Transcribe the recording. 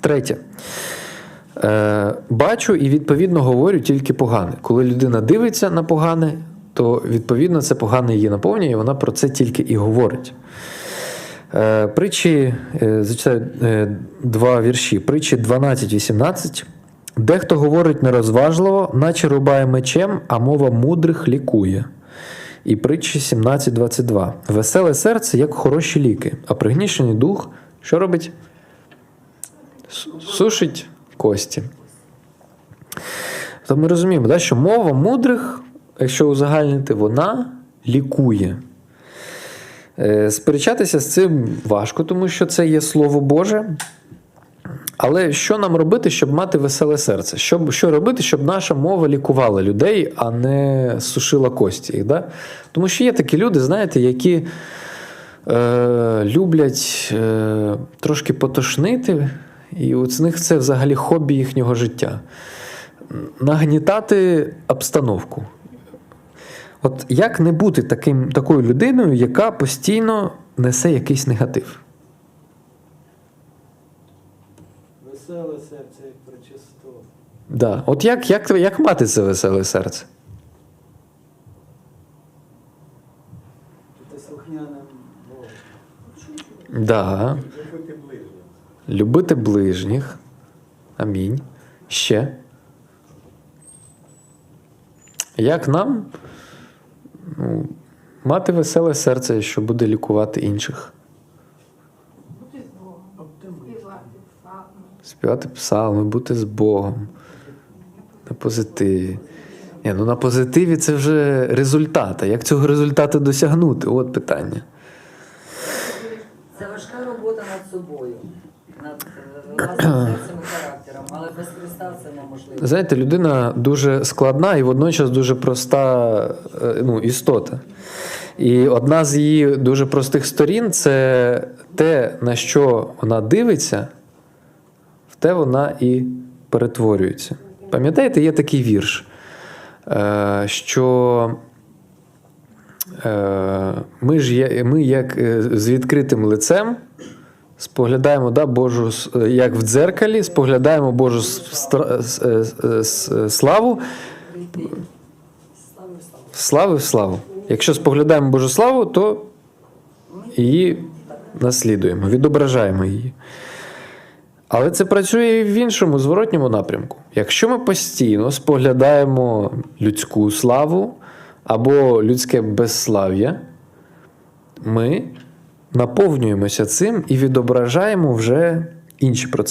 Третє. Е, бачу і відповідно говорю тільки погане. Коли людина дивиться на погане, то відповідно це погане її наповнює, і вона про це тільки і говорить. Е, притчі, е, зачитаю е, два вірші. Притчі 12-18. Дехто говорить нерозважливо, наче рубає мечем, а мова мудрих лікує. І притчі 17.22. Веселе серце, як хороші ліки, а пригнічений дух, що робить? Сушить кості. То ми розуміємо, да, що мова мудрих, якщо узагальнити, вона лікує. Е, Сперечатися з цим важко, тому що це є Слово Боже. Але що нам робити, щоб мати веселе серце? Що, що робити, щоб наша мова лікувала людей, а не сушила кості? Да? Тому що є такі люди, знаєте, які е, люблять е, трошки потошнити, і з них це взагалі хобі їхнього життя. Нагнітати обстановку. От як не бути таким, такою людиною, яка постійно несе якийсь негатив? Веселе серце, як причисто. Да. От як, як, як мати це веселе серце? Бути слухняним Богу. Да. Любити ближнього. Любити ближніх. Амінь. Ще. Як нам ну, мати веселе серце, що буде лікувати інших? Бути з Богом, співати псалми. Співати псалми, бути з Богом. На позитиві. Ні, ну на позитиві це вже результат. А як цього результату досягнути? От питання. Це важка робота над собою, над е, власним характером, але без Христа це неможливо. Знаєте, людина дуже складна і водночас дуже проста е, ну, істота. І одна з її дуже простих сторін це те, на що вона дивиться, в те вона і перетворюється. Пам'ятаєте, є такий вірш, е, що ми ж ми як з відкритим лицем споглядаємо да, Божу, е, як в дзеркалі, споглядаємо Божу е, е, славу, слави в славу. Якщо споглядаємо Божу славу, то її наслідуємо, відображаємо її. Але це працює і в іншому зворотньому напрямку. Якщо ми постійно споглядаємо людську славу або людське безслав'я, ми наповнюємося цим і відображаємо вже інші процеси.